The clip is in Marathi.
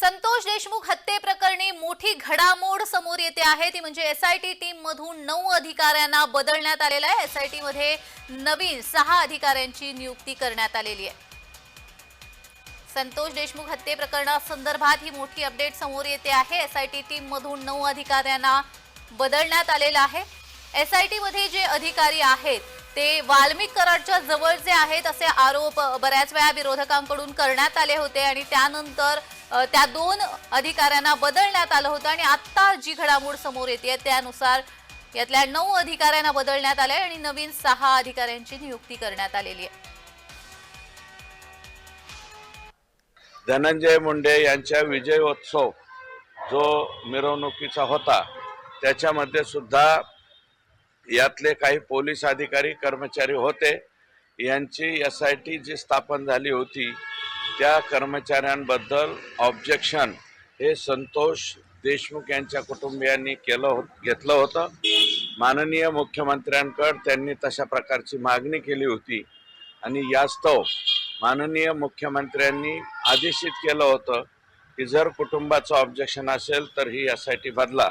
संतोष देशमुख हत्येप्रकरणी मोठी घडामोड समोर येते आहे. ती म्हणजे एसआयटी टीम मधून नऊ अधिकाऱ्यांना बदलण्यात आलेलं आहे. एसआयटी मध्ये नवीन सहा अधिकाऱ्यांची नियुक्ती करण्यात आलेली आहे. संतोष देशमुख हत्ये प्रकरणासंदर्भात ही मोठी अपडेट समोर येते आहे. एसआयटी टीम मधून नऊ अधिकाऱ्यांना बदलण्यात आलेलं आहे. एसआयटी मध्ये जे अधिकारी आहेत ते वाल्मिक कराडच्या जवळचे आहेत असे आरोप बऱ्याच वेळा विरोधकांकडून करण्यात आले होते आणि त्यानंतर त्या दोन अधिकाऱ्यांना बदलण्यात आलं होतं आणि आत्ता जी घडामोड समोर येते त्यानुसार यातल्या नऊ अधिकाऱ्यांना बदलण्यात आले आणि नवीन सहा अधिकाऱ्यांची नियुक्ती करण्यात आलेली आहे. धनंजय मुंडे यांच्या विजयोत्सव जो मिरवणुकीचा होता त्याच्यामध्ये सुद्धा यातले काही पोलीस अधिकारी कर्मचारी होते. यांची एस आय टी जी स्थापन झाली होती त्या कर्मचाऱ्यांबद्दल ऑब्जेक्शन हे संतोष देशमुख यांच्या कुटुंबियांनी केलं हो घेतलं होतं. माननीय मुख्यमंत्र्यांकडे त्यांनी तशा प्रकारची मागणी केली होती. आणि यास्तव माननीय मुख्यमंत्र्यांनी आदेशित केलं होतं की जर कुटुंबाचं ऑब्जेक्शन असेल तर ही एस आय टी बदला.